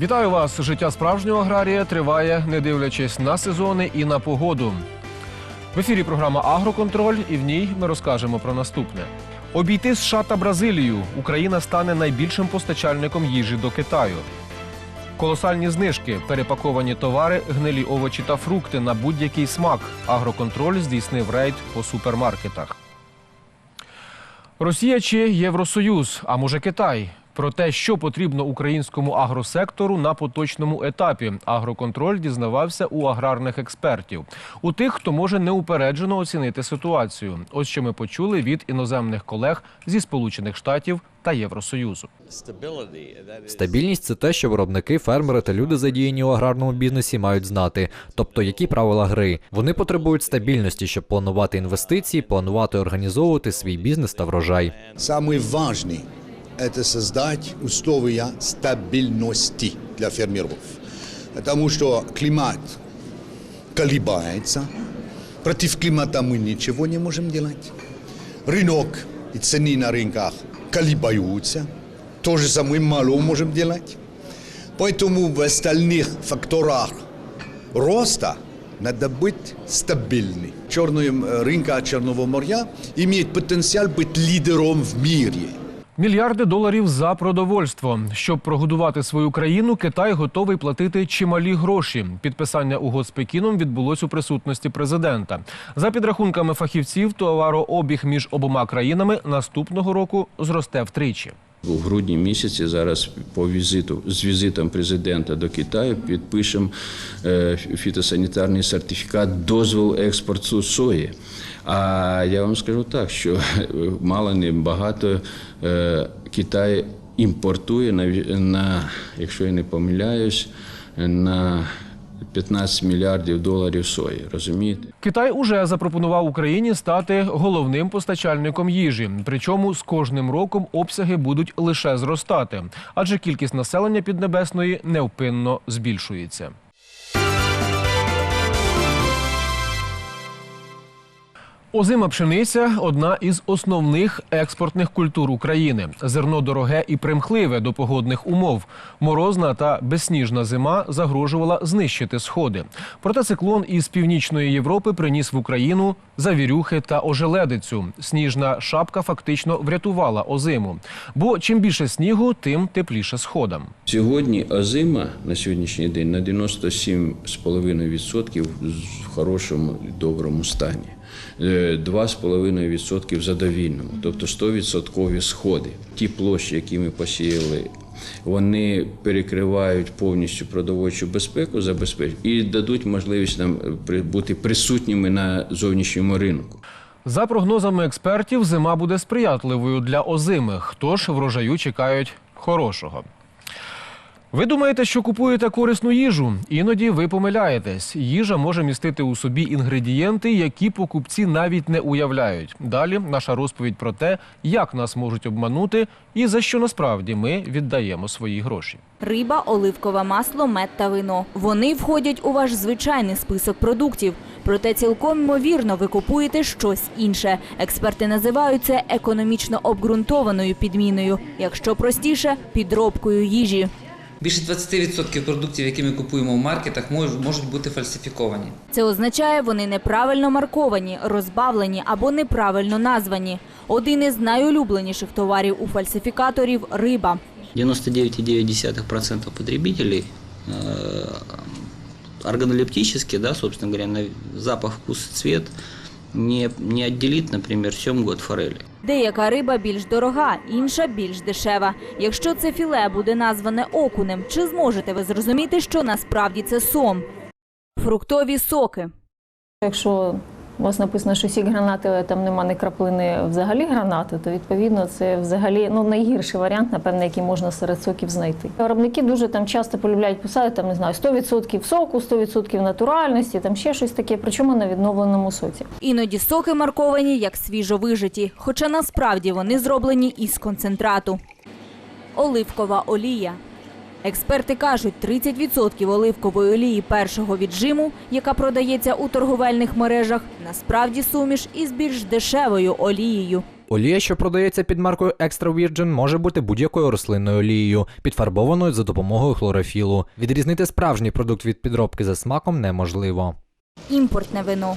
Вітаю вас! Життя справжнього аграрія триває, не дивлячись на сезони і на погоду. В ефірі програма Агроконтроль, і в ній ми розкажемо про наступне: обійти США та Бразилію. Україна стане найбільшим постачальником їжі до Китаю. Колосальні знижки, перепаковані товари, гнилі овочі та фрукти на будь-який смак. Агроконтроль здійснив рейд по супермаркетах. Росія чи Євросоюз, а може Китай. Про те, що потрібно українському агросектору на поточному етапі. Агроконтроль дізнавався у аграрних експертів, у тих, хто може неупереджено оцінити ситуацію. Ось що ми почули від іноземних колег зі Сполучених Штатів та Євросоюзу. Стабільність це те, що виробники, фермери та люди, задіяні у аграрному бізнесі, мають знати, тобто які правила гри. Вони потребують стабільності, щоб планувати інвестиції, планувати, організовувати свій бізнес та врожай. Самый важный – это создать условия стабильности для фермеров. Потому что климат колебается, против климата мы ничего не можем делать. Рынок и цены на рынках колебаются, то же самое мало можем делать. Поэтому в остальных факторах роста надо быть стабильным. Черный э, рынка Черного моря имеет потенциал быть лидером в мире. Мільярди доларів за продовольство. Щоб прогодувати свою країну, Китай готовий платити чималі гроші. Підписання угод з Пекіном відбулось у присутності президента. За підрахунками фахівців, товарообіг між обома країнами наступного року зросте втричі. У грудні місяці зараз по візиту з візитом президента до Китаю підпишемо е, фітосанітарний сертифікат дозволу експорту сої. А я вам скажу так, що мало не багато е, Китай імпортує на, якщо я не помиляюсь, на 15 мільярдів доларів сої. Розумієте? Китай уже запропонував Україні стати головним постачальником їжі. Причому з кожним роком обсяги будуть лише зростати, адже кількість населення Піднебесної невпинно збільшується. Озима пшениця одна із основних експортних культур України. Зерно дороге і примхливе до погодних умов. Морозна та безсніжна зима загрожувала знищити сходи. Проте циклон із північної Європи приніс в Україну завірюхи та ожеледицю. Сніжна шапка фактично врятувала озиму. Бо чим більше снігу, тим тепліше сходам. Сьогодні озима на сьогоднішній день на 97,5% в хорошому і доброму стані. Е, 2,5% в задовільному, тобто 100% сходи. Ті площі, які ми посіяли, вони перекривають повністю продовольчу безпеку забезпеч і дадуть можливість нам е, бути присутніми на зовнішньому ринку. За прогнозами експертів, зима буде сприятливою для озимих, тож врожаю чекають хорошого. Ви думаєте, що купуєте корисну їжу? Іноді ви помиляєтесь. Їжа може містити у собі інгредієнти, які покупці навіть не уявляють. Далі наша розповідь про те, як нас можуть обманути і за що насправді ми віддаємо свої гроші. Риба, оливкове масло, мед та вино. Вони входять у ваш звичайний список продуктів. Проте цілком ймовірно ви купуєте щось інше. Експерти називають це економічно обґрунтованою підміною, якщо простіше підробкою їжі. Більше 20% продуктів, які ми купуємо в маркетах, мож- можуть бути фальсифіковані. Це означає, вони неправильно марковані, розбавлені або неправильно названі. Один із найулюбленіших товарів у фальсифікаторів риба. 99,9% потребителей э, органолептически, да, собственно говоря, на запах, вкус цвет не, не отделит, например, семгу от форели. Деяка риба більш дорога, інша більш дешева. Якщо це філе буде назване окунем, чи зможете ви зрозуміти, що насправді це сом? Фруктові соки. Якщо у вас написано, що сік гранати, але там нема ні краплини взагалі гранати, то відповідно це взагалі ну найгірший варіант, напевно, який можна серед соків знайти. Виробники дуже там часто полюбляють писати там не знаю 100% соку, 100% натуральності, там ще щось таке, причому на відновленому соці. Іноді соки марковані як свіжовижиті, хоча насправді вони зроблені із концентрату. Оливкова олія. Експерти кажуть, 30% оливкової олії першого віджиму, яка продається у торговельних мережах, насправді суміш із більш дешевою олією. Олія, що продається під маркою Extra Virgin, може бути будь-якою рослинною олією, підфарбованою за допомогою хлорофілу. Відрізнити справжній продукт від підробки за смаком неможливо. Імпортне вино.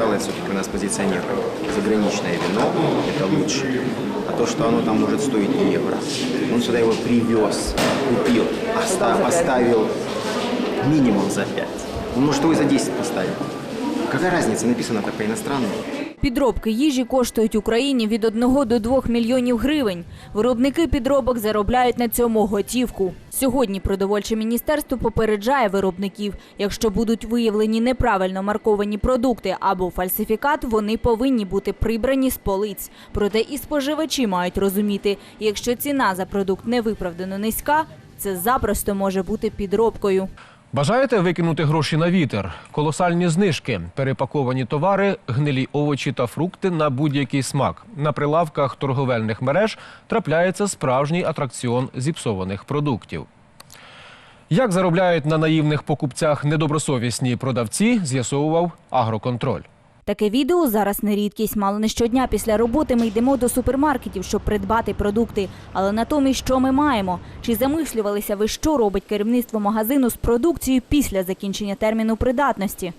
Осталось все-таки у нас позиционировать. Заграничное вино – это лучше. А то, что оно там может стоить евро, он сюда его привез, купил, оста- оставил минимум за 5. Он может его и за 10 поставить. Какая разница, написано это по-иностранному. Підробки їжі коштують Україні від 1 до 2 мільйонів гривень. Виробники підробок заробляють на цьому готівку. Сьогодні продовольче міністерство попереджає виробників, якщо будуть виявлені неправильно марковані продукти або фальсифікат, вони повинні бути прибрані з полиць. Проте і споживачі мають розуміти, якщо ціна за продукт невиправдано низька, це запросто може бути підробкою. Бажаєте викинути гроші на вітер? Колосальні знижки, перепаковані товари, гнилі овочі та фрукти на будь-який смак. На прилавках торговельних мереж трапляється справжній атракціон зіпсованих продуктів. Як заробляють на наївних покупцях недобросовісні продавці, з'ясовував агроконтроль. Таке відео зараз не рідкість. Мало не щодня після роботи ми йдемо до супермаркетів, щоб придбати продукти. Але натомість, що ми маємо? Чи замислювалися ви, що робить керівництво магазину з продукцією після закінчення терміну придатності?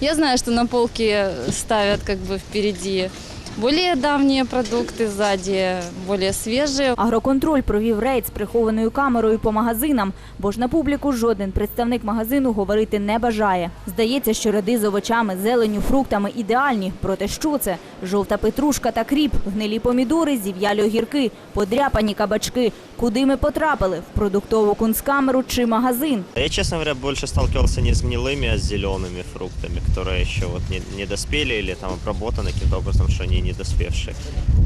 Я знаю, що на полки ставят как впереді более давние продукты, сзади более свежие. Агроконтроль провів рейд з прихованою камерою по магазинам, бо ж на публіку жоден представник магазину говорити не бажає. Здається, що ряди з овочами, зеленю, фруктами ідеальні. Проте що це? Жовта петрушка та кріп, гнилі помідори, зів'ялі огірки, подряпані кабачки. Куди ми потрапили? В продуктову кунсткамеру чи магазин? Я, честно говоря, больше сталкивался не с гнилыми, а с зелеными фруктами, которые еще вот не, не доспели или там обработаны каким-то образом, что они не доспевшие.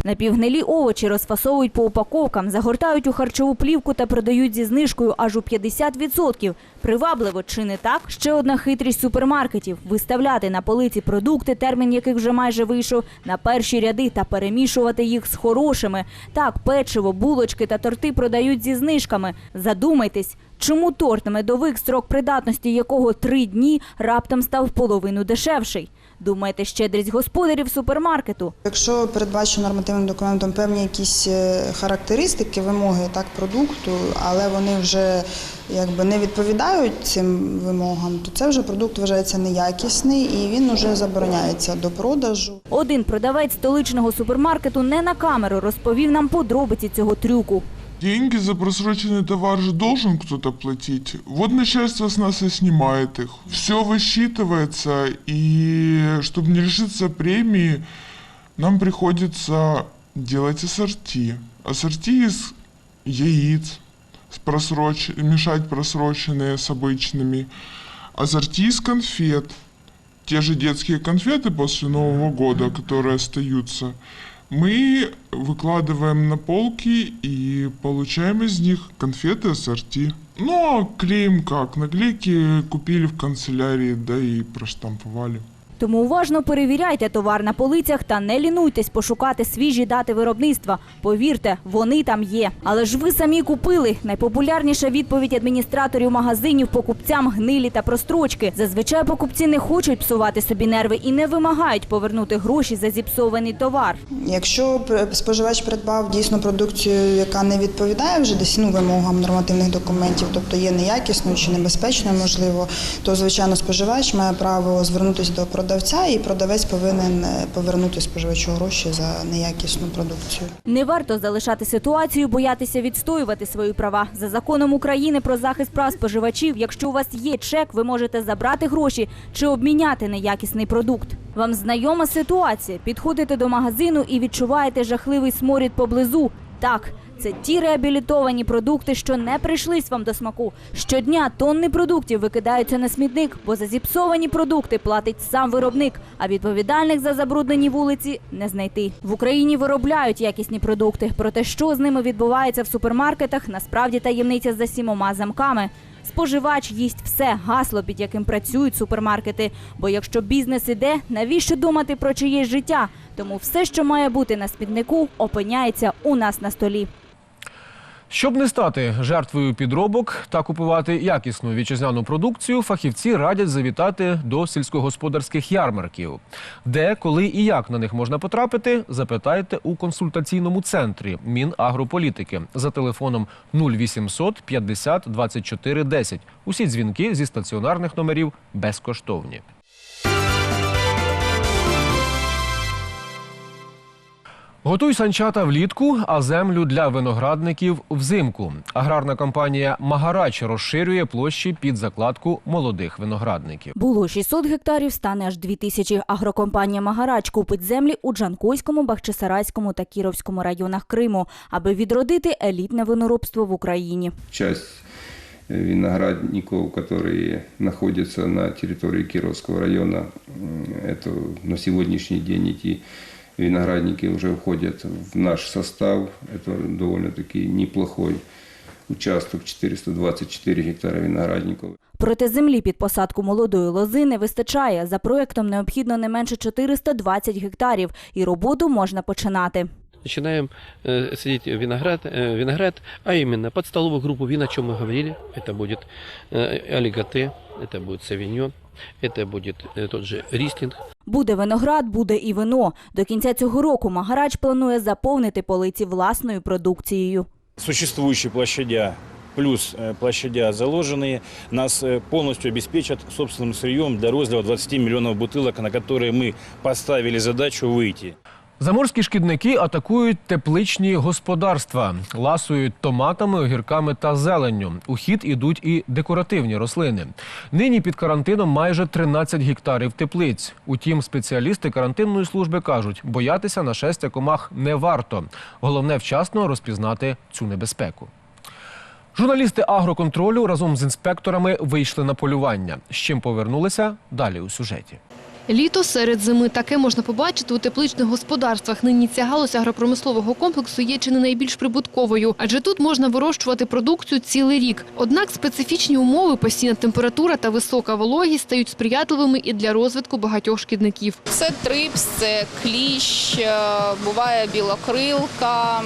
Напівгнилі овочі розфасовують по упаковкам, загортають у харчову плівку та продають зі знижкою аж у 50%. Привабливо чи не так? Ще одна хитрість супермаркетів – виставляти на полиці продукти, термін яких вже майже вийшов, на перші ряди та перемішувати їх з хорошими. Так, печиво, булочки та торти продають зі знижками. Задумайтесь, чому торт медовик, строк придатності якого три дні, раптом став половину дешевший? Думаєте, щедрість господарів супермаркету? Якщо передбачено нормативним документом певні якісь е, характеристики, вимоги так продукту, але вони вже якби не відповідають цим вимогам, то це вже продукт вважається неякісний і він вже забороняється до продажу. Один продавець столичного супермаркету не на камеру розповів нам подробиці цього трюку. Деньги за просроченный товар же должен кто-то платить. Вот начальство с нас и снимает их. Все высчитывается, и чтобы не лишиться премии, нам приходится делать ассорти. Ассорти из яиц, с просроч... мешать просроченные с обычными. Ассорти из конфет. Те же детские конфеты после Нового года, которые остаются мы выкладываем на полки и получаем из них конфеты ассорти. Ну, а клеим как? Наклейки купили в канцелярии, да и проштамповали. Тому уважно перевіряйте товар на полицях та не лінуйтесь пошукати свіжі дати виробництва. Повірте, вони там є. Але ж ви самі купили. Найпопулярніша відповідь адміністраторів магазинів покупцям гнилі та прострочки. Зазвичай покупці не хочуть псувати собі нерви і не вимагають повернути гроші за зіпсований товар. Якщо споживач придбав дійсно продукцію, яка не відповідає вже десь ну, вимогам нормативних документів, тобто є неякісною чи небезпечною, можливо, то звичайно споживач має право звернутися до продавця, і продавець повинен е, повернути споживачу гроші за неякісну продукцію. Не варто залишати ситуацію, боятися відстоювати свої права. За законом України про захист прав споживачів, якщо у вас є чек, ви можете забрати гроші чи обміняти неякісний продукт. Вам знайома ситуація. Підходите до магазину і відчуваєте жахливий сморід поблизу. Так, це ті реабілітовані продукти, що не прийшлись вам до смаку. Щодня тонни продуктів викидаються на смітник, бо за зіпсовані продукти платить сам виробник, а відповідальних за забруднені вулиці не знайти. В Україні виробляють якісні продукти. Проте, що з ними відбувається в супермаркетах, насправді таємниця за сімома замками. Споживач їсть все гасло, під яким працюють супермаркети. Бо якщо бізнес іде, навіщо думати про чиєсь життя? Тому все, що має бути на смітнику, опиняється у нас на столі. Щоб не стати жертвою підробок та купувати якісну вітчизняну продукцію, фахівці радять завітати до сільськогосподарських ярмарків. Де, коли і як на них можна потрапити, запитайте у консультаційному центрі Мінагрополітики за телефоном 0800 50 24 10. Усі дзвінки зі стаціонарних номерів безкоштовні. Готуй санчата влітку, а землю для виноградників взимку. Аграрна компанія Магарач розширює площі під закладку молодих виноградників. Було 600 гектарів, стане аж 2000. Агрокомпанія «Магарач» купить землі у Джанкойському, Бахчисарайському та Кіровському районах Криму, аби відродити елітне виноробство в Україні. часть э, виноградников, которые находятся на территории Кировского района, м, это на сегодняшний день эти виноградники уже входят в наш состав. Это довольно-таки неплохой участок, 424 гектара виноградников. Проте землі під посадку молодої лози не вистачає. За проектом необхідно не менше 420 гектарів, і роботу можна починати. начинаем э, садить виноград, э, виноград, а именно под столовую группу вин, о чем мы говорили. Это будет э, олиготе, это будет савиньон, это будет э, тот же рислинг. Буде виноград, буде і вино. До кінця цього року Магарач планує заповнити полиці власною продукцією. существующие площадя плюс э, площадя заложенные нас э, полностью обеспечат собственным сырьем до розлива 20 миллионов бутылок, на которые мы поставили задачу выйти. Заморські шкідники атакують тепличні господарства, ласують томатами, огірками та зеленню. У хід ідуть і декоративні рослини. Нині під карантином майже 13 гектарів теплиць. Утім, спеціалісти карантинної служби кажуть, боятися нашестя комах не варто. Головне вчасно розпізнати цю небезпеку. Журналісти агроконтролю разом з інспекторами вийшли на полювання. З чим повернулися далі у сюжеті. Літо серед зими таке можна побачити у тепличних господарствах. Нині ця галузь агропромислового комплексу є чи не найбільш прибутковою, адже тут можна вирощувати продукцію цілий рік. Однак специфічні умови, постійна температура та висока вологість стають сприятливими і для розвитку багатьох шкідників. Це трипс, це кліщ, е, буває білокрилка,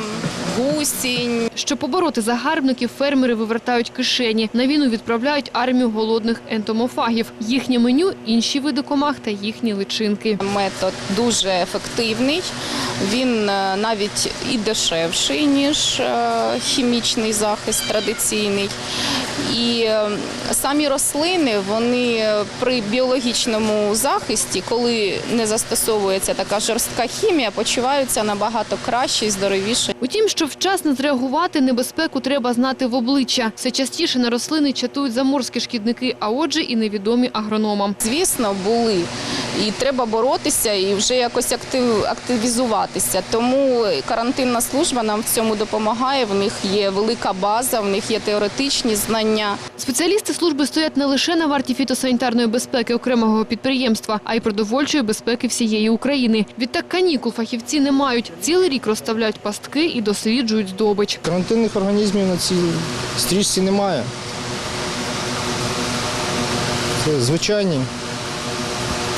гусінь. Щоб побороти загарбників, фермери вивертають кишені. На війну відправляють армію голодних ентомофагів. Їхнє меню – інші види комах та їхні личинки. Метод дуже ефективний. Він е, навіть і дешевший, ніж е, хімічний захист традиційний. І е, самі рослини, вони при біологічному захисті, коли не застосовується така жорстка хімія, почуваються набагато краще і здоровіше. Утім, щоб вчасно зреагувати, небезпеку треба знати в обличчя. Все частіше на рослини чатують заморські шкідники, а отже і невідомі агрономам. Звісно, були. І треба боротися і вже якось актив, активізуватися. Тому карантинна служба нам в цьому допомагає. В них є велика база, в них є теоретичні знання. Спеціалісти служби стоять не лише на варті фітосанітарної безпеки окремого підприємства, а й продовольчої безпеки всієї України. Відтак канікул фахівці не мають. Цілий рік розставляють пастки і досліджують здобич. Карантинних організмів на цій стрічці немає. Це звичайні,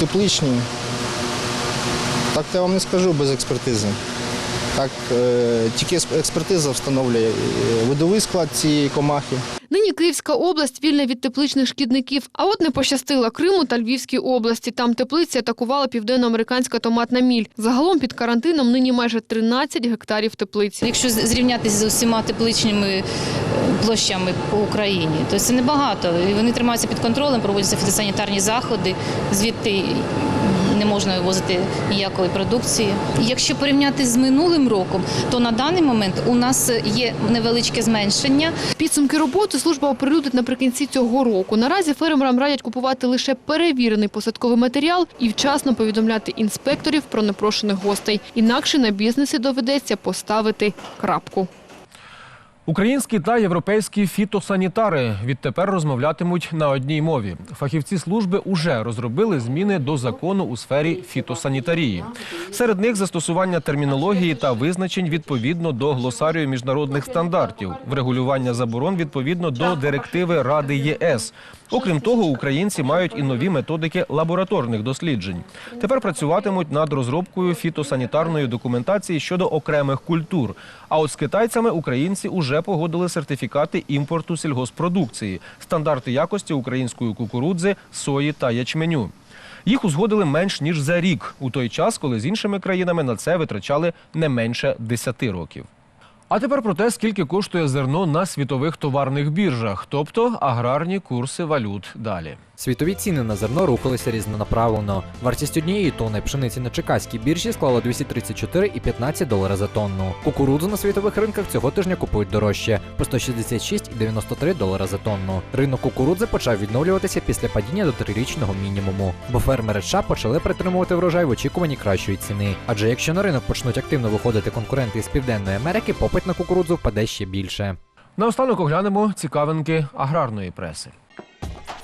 тепличні. Так я вам не скажу без експертизи. Так, е, тільки експертиза встановлює е, видовий склад цієї комахи. Нині Київська область вільна від тепличних шкідників. А от не пощастила Криму та Львівській області. Там теплиці атакувала південноамериканська томатна міль. Загалом під карантином нині майже 13 гектарів теплиць. Якщо зрівнятися з усіма тепличними е, площами по Україні, то це небагато. Вони тримаються під контролем, проводяться фітосанітарні заходи, звідти не можна вивозити ніякої продукції. Якщо порівняти з минулим роком, то на даний момент у нас є невеличке зменшення. Підсумки роботи служба оприлюдить наприкінці цього року. Наразі фермерам радять купувати лише перевірений посадковий матеріал і вчасно повідомляти інспекторів про непрошених гостей. Інакше на бізнесі доведеться поставити крапку. Українські та європейські фітосанітари відтепер розмовлятимуть на одній мові. Фахівці служби уже розробили зміни до закону у сфері фітосанітарії. Серед них застосування термінології та визначень відповідно до глосарію міжнародних стандартів, врегулювання заборон відповідно до директиви Ради ЄС, Окрім того, українці мають і нові методики лабораторних досліджень. Тепер працюватимуть над розробкою фітосанітарної документації щодо окремих культур. А от з китайцями українці уже погодили сертифікати імпорту сільгоспродукції, стандарти якості української кукурудзи, сої та ячменю. Їх узгодили менш ніж за рік, у той час, коли з іншими країнами на це витрачали не менше 10 років. А тепер про те, скільки коштує зерно на світових товарних біржах, тобто аграрні курси валют. Далі. Світові ціни на зерно рухалися різнонаправлено. Вартість однієї тонни пшениці на чекаській біржі склала 234,15 долара за тонну. Кукурудзу на світових ринках цього тижня купують дорожче по 166,93 долара за тонну. Ринок кукурудзи почав відновлюватися після падіння до трирічного мінімуму, бо фермери США почали притримувати врожай в очікуванні кращої ціни. Адже якщо на ринок почнуть активно виходити конкуренти з Південної Америки, попит на кукурудзу впаде ще більше. Наостанок оглянемо цікавинки аграрної преси.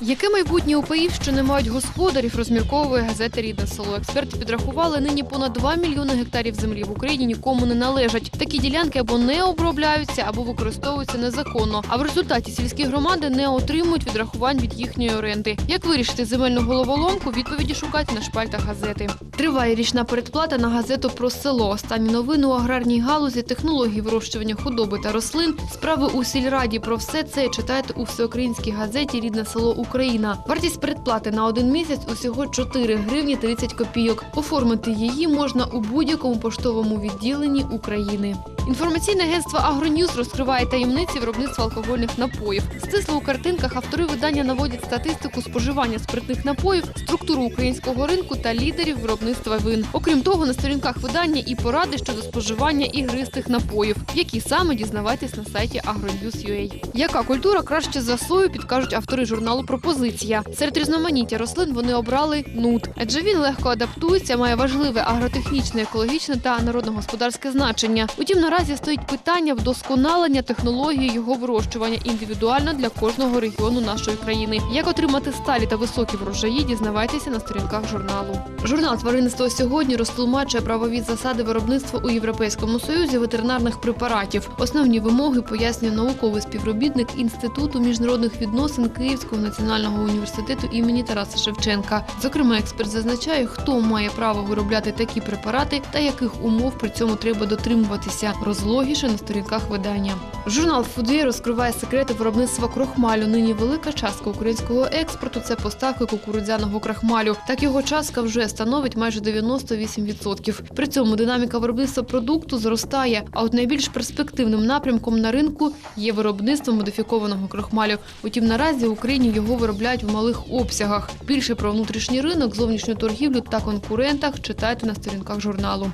Яке майбутнє у паїв, що не мають господарів, розмірковує газета Рідне село. Експерти підрахували нині понад 2 мільйони гектарів землі в Україні нікому не належать. Такі ділянки або не обробляються, або використовуються незаконно. А в результаті сільські громади не отримують відрахувань від їхньої оренди. Як вирішити земельну головоломку? Відповіді шукати на шпальтах газети. Триває річна передплата на газету про село. Останні новини у аграрній галузі, технології вирощування худоби та рослин, справи у сільраді. Про все це читайте у всеукраїнській газеті Рідне село Україна. Вартість передплати на один місяць усього 4 гривні 30 копійок. Оформити її можна у будь-якому поштовому відділенні України. Інформаційне агентство Агроньюз розкриває таємниці виробництва алкогольних напоїв. Стисло у картинках автори видання наводять статистику споживання спиртних напоїв, структуру українського ринку та лідерів виробництва вин. Окрім того, на сторінках видання і поради щодо споживання ігристих напоїв, які саме дізнавайтесь на сайті agronews.ua. Яка культура краще за сою, підкажуть автори журналу Пропозиція. Серед різноманіття рослин вони обрали нут, адже він легко адаптується, має важливе агротехнічне, екологічне та народногосподарське значення. Утім, наразі стоїть питання вдосконалення технології його вирощування індивідуально для кожного регіону нашої країни. Як отримати сталі та високі врожаї, дізнавайтеся на сторінках журналу. Журнал тваринництво сьогодні розтлумачує правові засади виробництва у Європейському союзі ветеринарних препаратів. Основні вимоги пояснює науковий співробітник Інституту міжнародних відносин Київського національного університету імені Тараса Шевченка. Зокрема, експерт зазначає, хто має право виробляти такі препарати та яких умов при цьому треба дотримуватися. Розлогіше на сторінках видання. Журнал Фуді розкриває секрети виробництва крохмалю. Нині велика частка українського експорту це поставки кукурудзяного крахмалю. Так його частка вже становить майже 98%. При цьому динаміка виробництва продукту зростає. А от найбільш перспективним напрямком на ринку є виробництво модифікованого крохмалю. Утім, наразі в Україні його виробляють в малих обсягах. Більше про внутрішній ринок, зовнішню торгівлю та конкурентах читайте на сторінках журналу.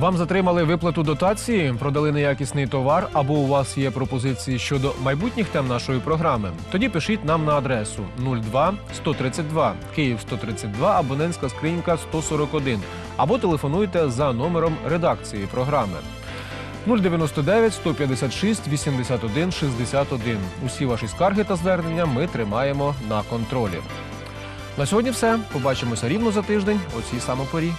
Вам затримали виплату дотації, продали неякісний товар, або у вас є пропозиції щодо майбутніх тем нашої програми? Тоді пишіть нам на адресу 02 132 Київ 132, абонентська скринька 141, або телефонуйте за номером редакції програми. 099 156 81 61. Усі ваші скарги та звернення ми тримаємо на контролі. На сьогодні все. Побачимося рівно за тиждень о цій самопорі.